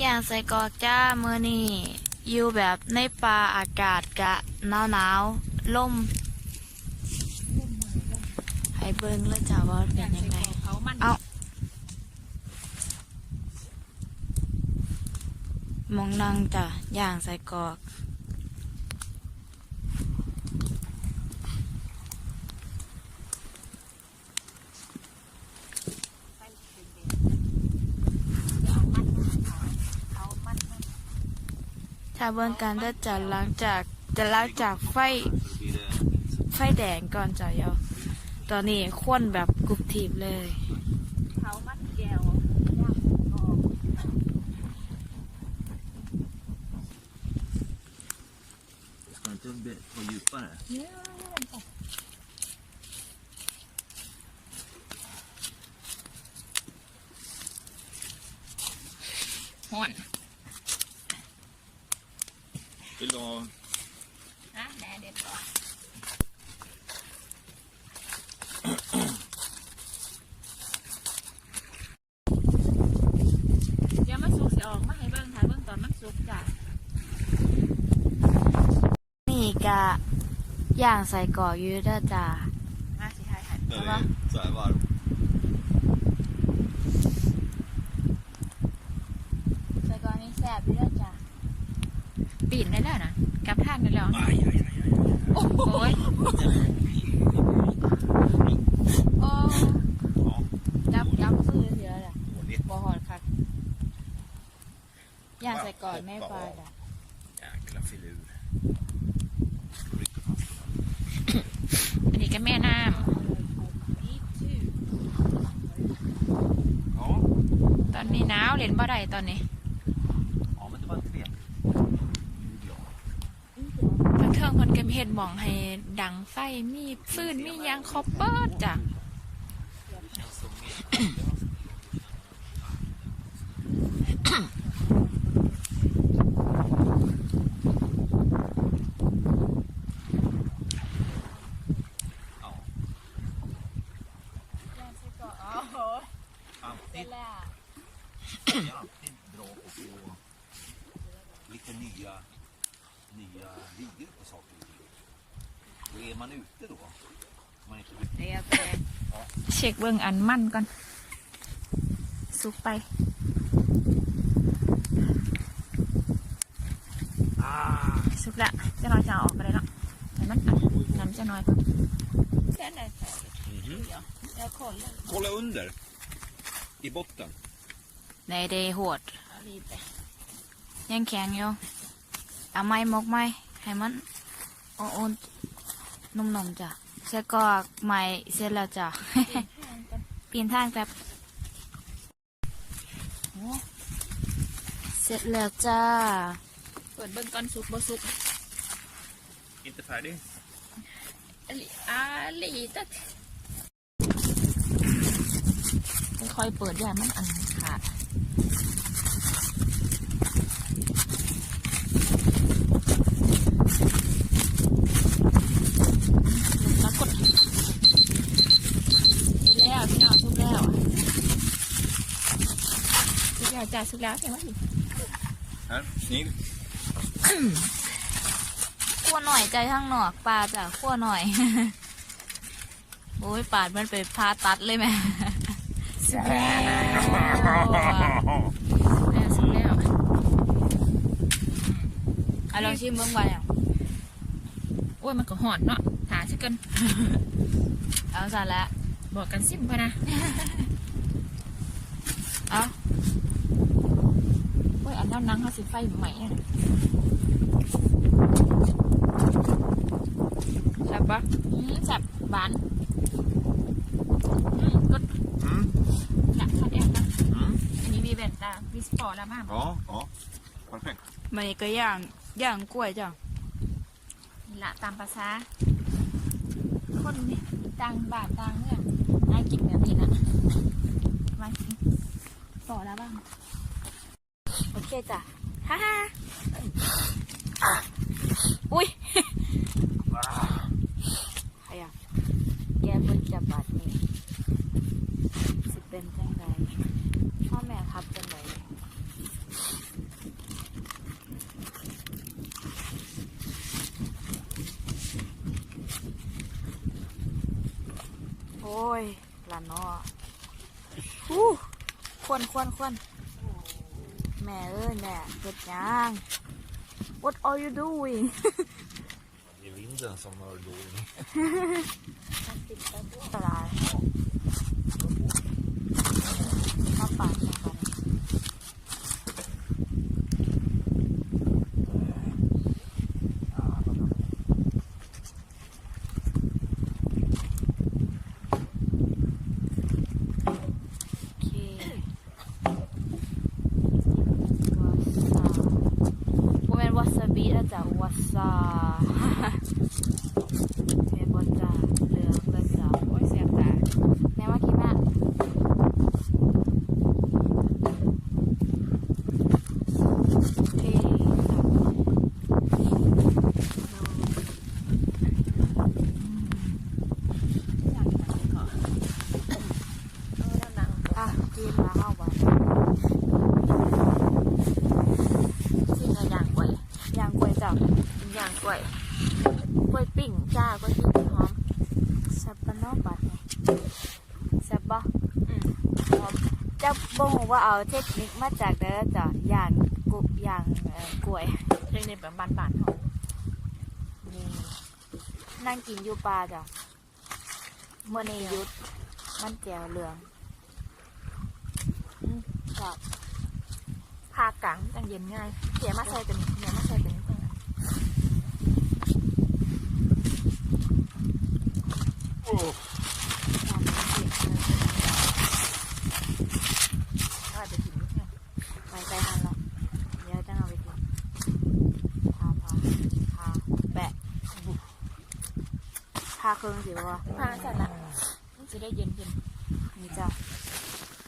อย่างใส่กอกจ้ามือนี่อยู่แบบในป่าอากาศกะหนาวหนาวลมให้เบิ้งเลยจ้าว่าเป็นยังไงเอามองนั่งจ้ะย่างใส่กอก เขามัน ถ้าเบิ่งกันได้จะหลังจากจะหลังจากไฟไฟแดงก่อนจ้ะเดี๋ยวตอนนี้ควนแบบกรุบทีบเลยเขามันแก้วย่างก็ Ska inte be- vara djupare? ห่อน Vill du ha นะแดดเด็ดก่อนเดี๋ยวมันสุกสิออกมาให้เบิ่งถ่ายเบิ่งตอนมันสุกจ้ะนี่กะย่างใส่กรอกอยู่เด้อจ้ามาสิถ่ายถ่าย när det är så här varmt? ใส่กรอกนี่แซ่บอยู่เด้อจ้า ปีนได้แล้วนะกลับท่านได้แล้วโอ้ยโอ้จับจับซื้อเสียแหละบ่หอดคักย่างใส่กรอกแม่ปลาจ้ะ Jäkla filur. อันนี้ก็แม่น้ำตอนนี้หนาวเล่นบ่ได้ตอนนี้ ja, men det var inte det. Nu är jag glad. ทั้งเทิงค นเฮ็ดหมองให้ดังไฟมีฟืนมียางคอปเปอร์จ้ะ Det känns som mer Ja. ย่างใส่กรอกอ๋อโห Alltid, แล้ว det är alltid bra att få lite nya, nya vyer på saker och ting. Och är man ute då, om man inte vill เดี๋ยวไป เช็คเบื้องอันมั่นก่อนสุกไป Ah! สุกละจะน้อยจะเอาออกไปเลยเนาะแต่มันอันน้ำจะน้อยก่อน Mhm. แล้วคนเลย Kolla under. I botten. ในเดย์โหดยังแข็งอยู่เอาไม้มกไม้ให้มันอ่อนๆนุ่มๆจ้ะใส่กรอกไม้ เสร็จแล้วจ้ะปีนทางแป๊บโอ้เสร็จแล้วจ้า เปิดเบื้องก่อนสุกบ่สุก Inte färdig? อลิอาลีตัดค่อยๆเปิดอย่ามันอันขาดแล้วกดสุกแล้วพี่น้องสุกแล้วสุกแล้ว จ้าสุกแล้วเห็นไหม Här, snill. ขั้วหน่อยใจข้างนอกปลาจ้ะขั้วหน่อยโอ้ยปาดมันไปพาตัดเลยแม่สุดแล้วแม่สุดแล้วอะลองชิมเบิ้งไปอะโอ้ยมันก็หอนเนาะถาชิกันเอาสั่นแล้วบอกกันซิมพะนะ เอา โอ้ยอันนั้นนังเขาสิไฟใหม่อะใช่ปะอืมแซ่บหวานอืมก็ Mm. หนักขัดแอบนะ Mm. อันนี้มีแว่นตาวิสปอร์ตแล้วมาก Ja, ja. Perfekt. มันก็ย่างย่างกล้วยจ้ะนี่ละตามภาษา คนนี่ต่างบ้านต่างเมืองน่ากินแบบนี้นะมากินต่อแล้วบ้างโอ เคจ้ะฮ่าฮ่าอุ้ยใครอะแกเพิ่งจะบาดนี่สิเป็นจังไรพ่อแม่ทับเป็นไรโอ้ยละนออู้ควนควนควน เอ้ยแม่เฮ็ดหยัง What are you doing Det är vinden som har då. ตลาดมาปาดมาปาดโอเควาซาบ่แม่นวาซาบิแล้วจ้ะวาซา เรียนบนจ่าเหลืองกระสาว โอ้ยเสียบตา แม่ว่าคิดว่าเท่ค่ะ อยากกินอะไรก่อนเอาแล้วหนัง อะกินมาเข้าวัน กินอะไรอย่างกล้วย ย่างกล้วยจับ กินอย่างกล้วยกล้วยปิ้งจ้ากล้วยปิ้งหอม แซ่บปะเนาะบัดนี่แซ่บปะ อืม จะบ่ง ว่าเอาเทคนิคมาจากเด้อจ้ะย่างกุย่างเอ่อกล้วยเรียกในแบบบานๆเขานี่นั่งกินอยู่ปลาจ้ะเมื่อนี้หยุด มันแจ่วเหลืองอืมครับภาคกลางจังเย็นง่ายเดี๋ยวมาใส่ตัวนี้เดี๋ยวมาใส่ตัวนี้ก่อนนะเอาไปกินนี่ค่ะ ไปไปหันละเดี๋ยวจะเอาไปกินพาพาพาแปะพาเครื่องสิวะพาจัดละมันจะได้เย็นเย็นนี่จ้ะ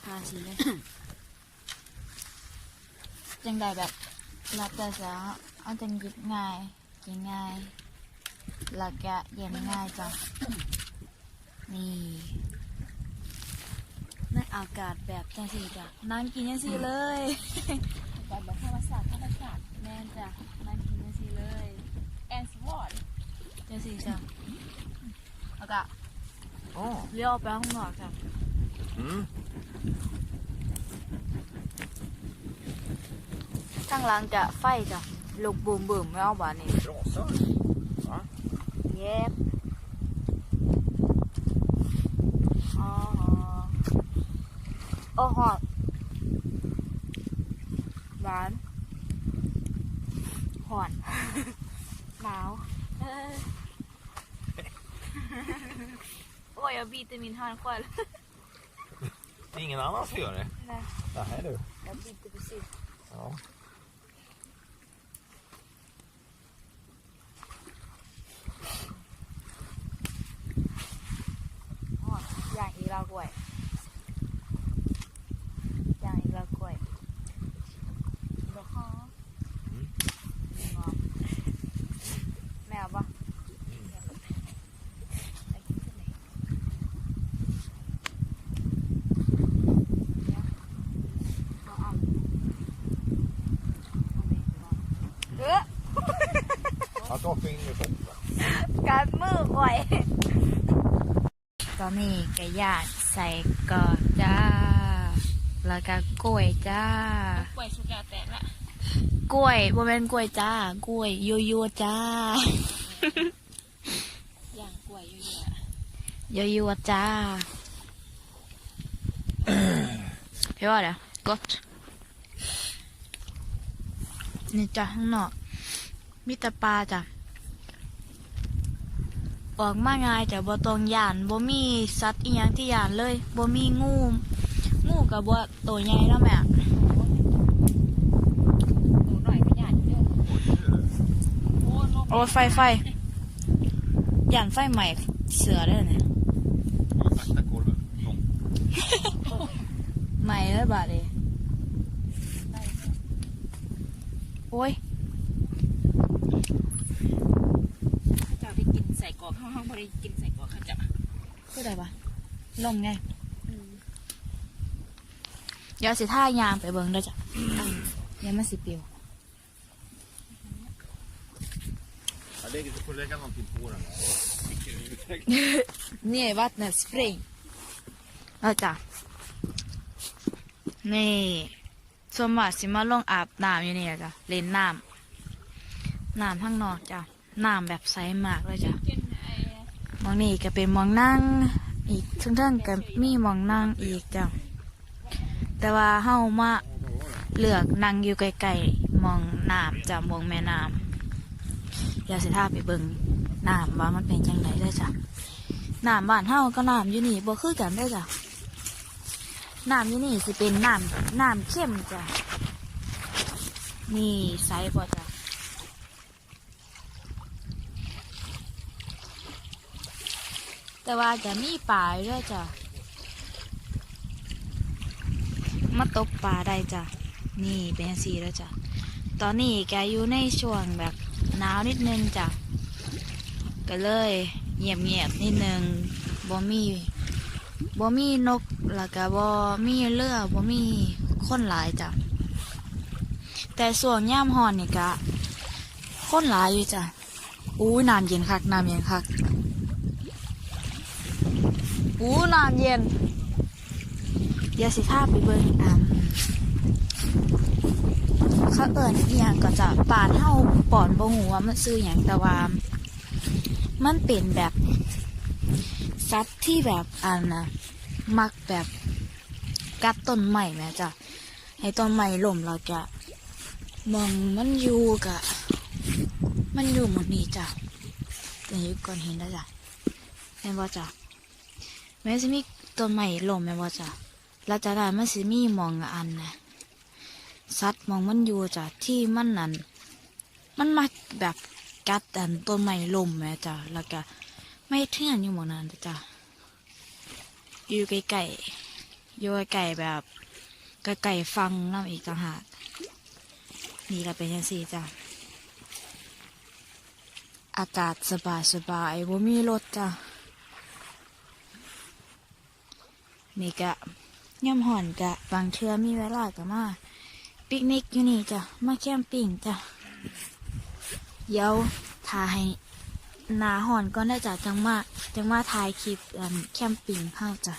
พาชีเลยจังใดแบบรับแต่จะเอาจังหยิบง่ายกินง่ายแล้วก็เย็นง่ายจ้ะนี่ในอากาศแบบจังสีจ้ะนั่งกินจังสีเลยแบบแบบธรรมศาสตร์ธรรมศาสตร์แม่นจ้ะนั่งกินจังสีเลยแอนสวอร์ดจังสีจ้ะ แล้วก็ Ja. เลี้ยวไปข้างนอกจ้ะ Mm. ข้างหลังจะไฟจ้ะลูกบูมบูมไม่เอาบานนี้ Brasar. Va? เย็บอ๋อโอ้หอมหวานหอน หนาวเออ โอ้ยเอาบีตามินหอนควัน Det är ingen annan som gör det? Nej. Nej du. เอาบีตามินซี Ja. หอนอย่างอีเรากล้วยอย่างอีเรากล้วยดอกหอม อืม งอมแมวปะ เอาเอาเออ Han tar fingret upp. การมือก่อย ตอนนี้ก็ย่างใส่กรอกจ้า แล้วก็กล้วยจ้า กล้วยสุกาแตกละกล้วยบ่แม่นกล้วยจ้า กล้วยยัวยัวๆจ้าย่างกล้วยเยอะยัวยัวๆจ้า Hur var det? Gott? นี่จ้ะข้างนอก มีแต่ปลาจ้ะออกมาง่ายจ้ะบ่ต้องย่านบ่มีสัตว์อีหยังที่ย่านเลยบ่มีงูงูก็บ่ตัวใหญ่เนาะแม่ๆหนูหน่อยก็ย่างเยอะโอ้ลมโอ้ยไฟไฟย่านไฟใหม่เสือได้อเนี่ย Sakta korven. Kom. ใหม่เลยบาดเลยโอ้ย เจ้าไปกินใส่กรอก ห้องห้องบริกินใส่กรอกเขาจะคืออะไรวะลมไงเดี๋ยวสิท่ายางไปเบิ่งเด้อจ้ะเดี๋ยวมันสิปิว Jag lägger, får lägga någonting på den. นี่วัดน่ะสปริงแล้วจ้ะนี่ส่วนมากสิมาลงอาบน้ำอยู่นี่แหละจ้ะเล่นน้ำน้ำข้างนอกจ้ะน้ำแบบใสมากเลยจ้ะเป็นไอ้ห มองนี่ก็เป็นมองนั่งอีกทั้งทั้งๆก็มีมองนั่งอีกจ้ะแต่ว่าเฮามาเลือกนั่งอยู่ไกลๆมองน้ำจ้ะมองแม่น้ำอย่าสิท่าไปเบิ่งน้ำว่ามันเป็นจังไดได้จ้ะน้ำบ้านเฮาก็น้ำอยู่นี่บ่คือกันได้จ้ะน้ำอยู่นี่สิเป็นน้ำน้ำเข้มจ้ะนี่ใสบ่จ้ะ แต่ว่าจะมีปลาด้วยจ้ะมาตกปลาได้จ้ะนี่เป็นสีแล้วจ้ะตอนนี้แกอยู่ในช่วงแบบหนาวนิดนึงจ้ะก็เลยเงียบเงียบๆนิดนึงบ่มีบ่มีนกแล้วก็บ่มีเรือบ่มีคนหลายจ้ะแต่ส่วนย่ามหอนนี่กะคนหลายอยู่จ้ะอู้น้ำเย็นคักน้ำเย็นคัก อู้น้ำเย็น เดี๋ยวสิพาไปเบิ่งอ่าเขาเอิญอีหยังก็จะปานเท่าปอนบ่หูว่ามันซื้ออย่างแต่ว่ามันเป็นแบบสัตว์ที่แบบอันนะมักแบบกัดต้นใหม่แม่จ้ะให้ต้นใหม่ล่มแล้วก็มองมันอยู่กะ มันอยู่หมดนี้จ้ะแต่ยู่ก่อนเห็นได้วจ้ะเห็นบ่จ้ะ แม้จะมีต้นไม้ล้มแม่ว่าจ้ะแล้วจะได้มันสิมีมองอันนะสัตว์มองมันอยู่จ้ะที่มันนั่นมันมาแบบกัดอันต้นไม้ล้มแม่จ้ะแล้วก็ไม่เทื่อนอยู่หมองนั้นจ้ะอยู่ไกลๆอยู่ไกลแบบไกลๆฟังน้ำอีกต่างหากนี่ก็เป็นยังสี่จ้ะอากาศสบายสบายๆบ่มีรถจ้ะ นี่กะย่ำห่อนกะบางเทื่อมีเวลาก็มาปิกนิกอยู่นี่จ้ะมาแคมปิ้งจ้ะเดี๋ยวถ่ายให้นาห่อนก็ได้จ้ะจังมาจังมาถ่ายคลิปแคมปิ้งให้าจ้ะ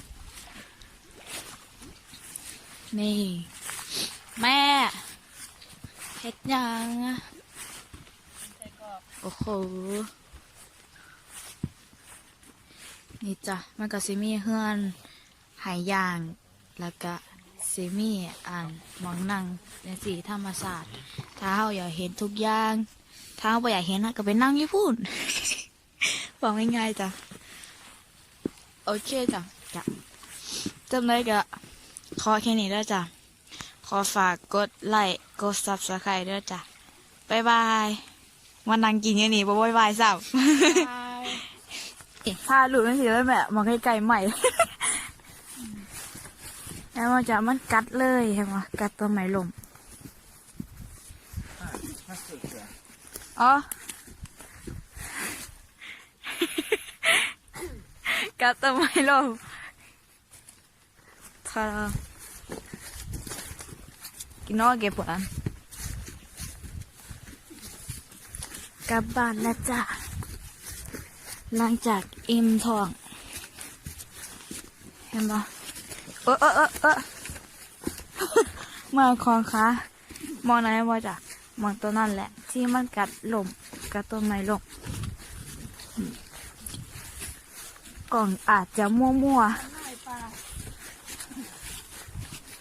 นี่ แม่เฮ็ดยังโอ้โหนี่จ้ะมันก็สิมีเฮือน หายยาง แล้วก็ซีมี่อ่านหมองนั่งเป็นสีธรรมศาสตร์ถ้าเราอยากเห็นทุกอย่าง ถ้าเราไม่อยากเห็นเราก็ไปนั่งอยี่พูนบอกง่ายๆจ้ะ โอเคจ้ะจ้ะจำได้ก็ขอแค่นี้แล้วจ้ะ ขอฝากกดไลค์กดซับสไครต์ด้วยจ้ะบ๊ายบายวันนั่งกินอย่างนี้บ่บ๊ายบายสับพาหลุดไม่สิเลยแม่มองไกลๆใหม่ แล้วมันจะมันกัดเลยใช่ไหมกัดตัวไหมลมอ๋อ กัดตัวไหมลมค่ะกินนอกเก็บปวดกลับบ้านแล้วจ้ะหลังจากอิ่มท้อง เห็นปะ เออเออเออเออมาคองคะมองไหนวะจ้ะมองตัวนั่นแหละ ที่มันกัดลมกัดต้นไม้ลมกล่องอาจจะมั่วมั่ว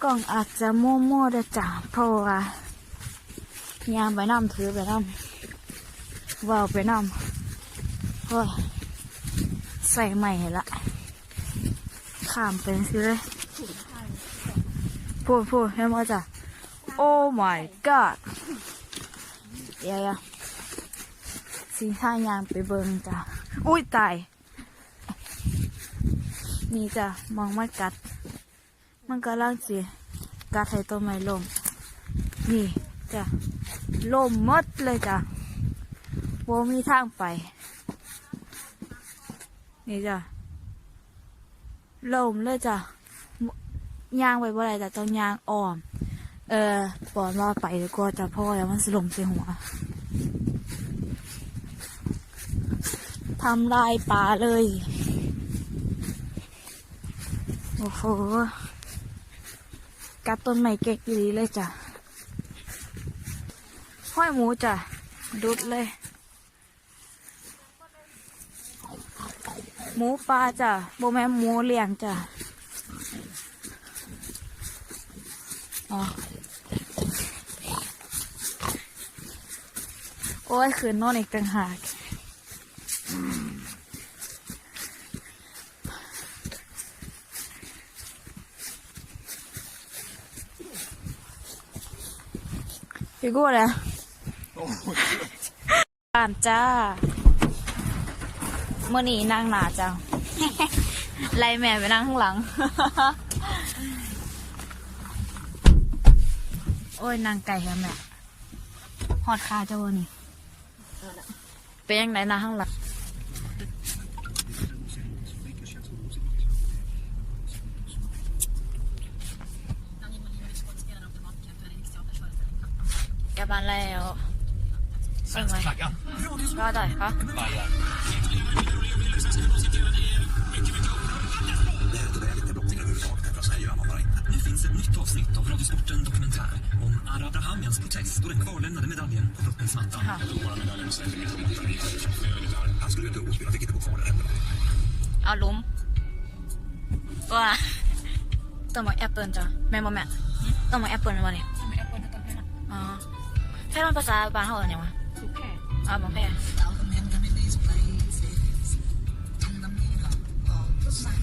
กล่องอาจจะมั่วมั่วๆเด้จ้ะเพราะว่ายามไปน้ำถือไปน้ำว่าวไปน้ำโอ้ยใส่ใหม่เห็นละข้ามเป็นสิเลย พูดพูดให้มาจ้ะ Oh my god เดี๋ยวสีท่ายางไปเบิงจ้ะ อุ้ยตาย นี่จ้ะ มองมากัด มันก็ล่างสิกัดให้ต้นไม้ลมนี่จ้ะลมมดเลยจ้ะโวมีทางไป นี่จ้ะลมเลยจ้ะ ยางไปบ่ได้แต่ต้องยางอ่อม เออปอนว่าไปแล้วก็จะพ่อแล้วมันสลมใส่หัวทำลายป่าเลย โอ้โห กัดต้นไม้เก๊กดีเลยจ้ะ ห้อยหมูจ้ะ ดุดเลย หมูปลาจ้ะโบแม่หมูเลี้ยงจ้ะ อ๋อ โอ้ยคืนนอนอีกต่างหากพี่กูเลยบ้านจ้าเมื่อนี้นั่งหนาจ้าไล่แม่ไปนั่งข้างหลัง โอ้ยนางไก่ค่ะแม่หอดคาเจ้าวันนี้เป็นยังไงนะข้างหลังกลับบ้านแล้วใช่ไหม Flagga. ก็ได้ค่ะ Bajar. Nu finns ett nytt avsnitt av Radiosporten Dokumentär om Ara Abrahamians protest och den kvarlämnade medaljen på brottningsmattan. Han skulle inte han fick inte bo kvar där heller. เอาลุมว่าต้องมาแอปเปิลจ้ะแม่บอกแม่ต้องมาแอปเปิลมาเนี่ยไม่เอาคนตอนแค่นั้นอ๋อแค่มันภาษาบ้านเขาเอ่ยยังวะถูกแค่อ๋อบอกแค่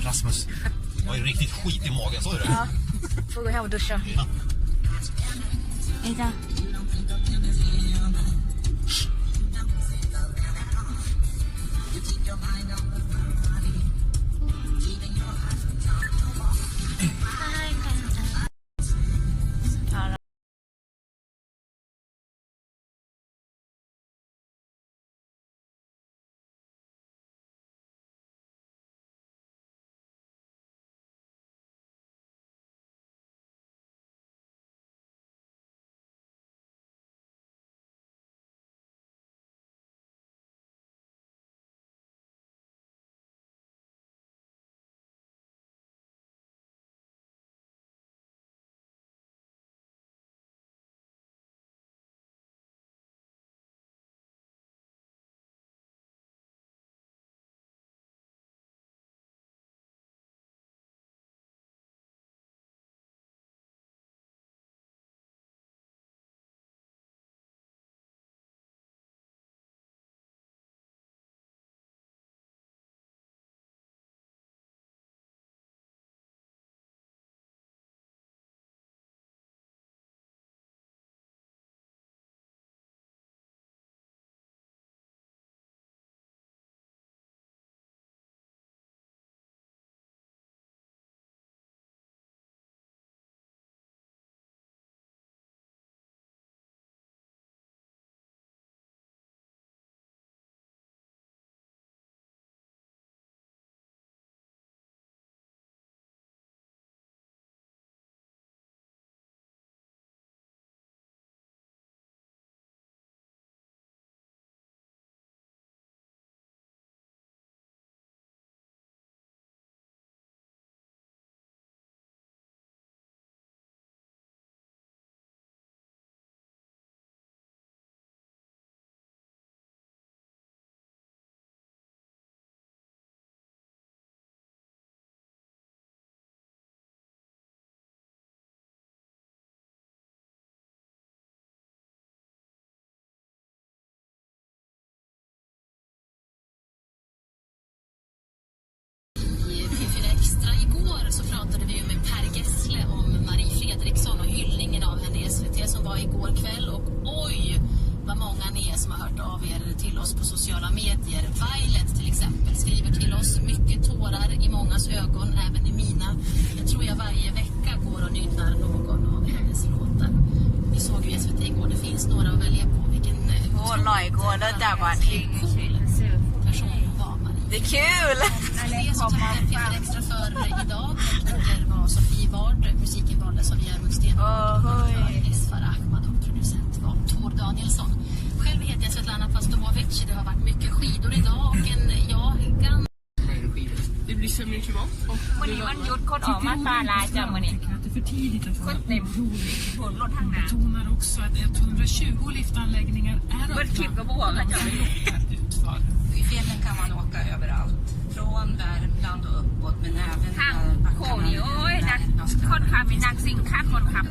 Rasmus. Jag är riktigt skit i magen, såg du det? อ๋ อ får gå hem och duscha Hej då. Ja, hört av er till oss på sociala medier. Violet till exempel skriver till oss. Mycket tårar i mångas ögon, även i mina. Jag tror jag varje vecka går och nynnar någon av hennes låtar. Vi såg ju SVT igår, det finns några att välja på. Vilken... Eh, Vår Det där var cool person hon var, Marie. Det är kul! Det så extra för idag. Tekniker var Sofie Ward, musiken valdes av Jermund Stenholm, oh, Farah Ahmad och producent var Tor Danielsson Själv heter jag Svetlana Pastovic. Det har varit mycket skidor idag och en, ja, ganska Det blir så mycket bort. Och วันนี้วันหยุดคนออกมาตาลายจ้ะมื้อนี้ tycker att det är för tidigt att คน vara เต็ม orolig. บนรถทางหน้า Betonar också att 120 liftanläggningar är เบิดคลิปก็บ่ว่ากันจ้ะ utför. I fjällen kan man åka överallt. Från Värmland och uppåt men även ทาง där โค้ง backarna นี่โอ้ยนัก närmast คนขับมีนักซิ่งค่าคนขับ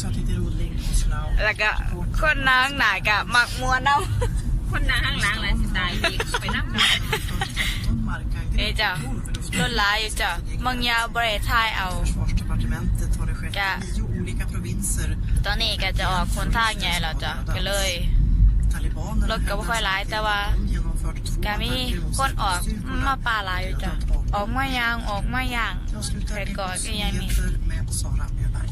Så att lite rolig och slav. แล้วก็คนนางหนากะมักมัวเนาคนหน้าข้างหลังเลยสิตายอีกไปนั่งกัน Markangrepp นี่จ้ะรถหลายอยู่จ้ะบางยาวบริทายเอา Försvarsdepartementet har det skett Ja. i nio olika provinser. ตอนนี้ก็จะออกคนทางใหญ่แล้วจ้ะก็เลย Talibanerna รถก็บ่ค่อยหลายแต่ว่า de genomfört två ก็มีคนออกมาป่าหลายอยู่จ้ะออกมายางออกมาย่าง Jag slutar Red Guard, Ekos det är jag med. nyheter med Sara Öberg.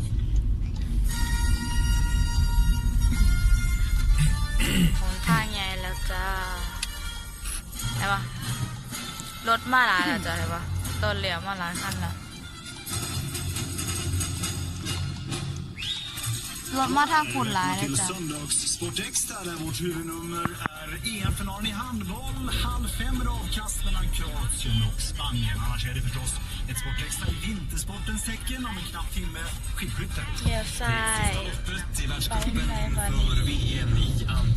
คนทางใหญ่แล้วจ้าเห็นปะรถมาหลายแล้วจ้ะเห็นปะต้นเหลี่ยมมาหลายคันแล้วรถมาทางฝุ่นหลายเลย Till จ้ะ söndags Sport Extra där vårt huvudnummer är EM-finalen i handboll. Halv fem är avkast mellan Kroatien och Spanien. Annars är det förstås ett Sport Extra i vintersportens tecken om en knapp timme skidskytte. เลี้ยวซ้าย Loppet i världscupen Spanien, inför VM i Antalya.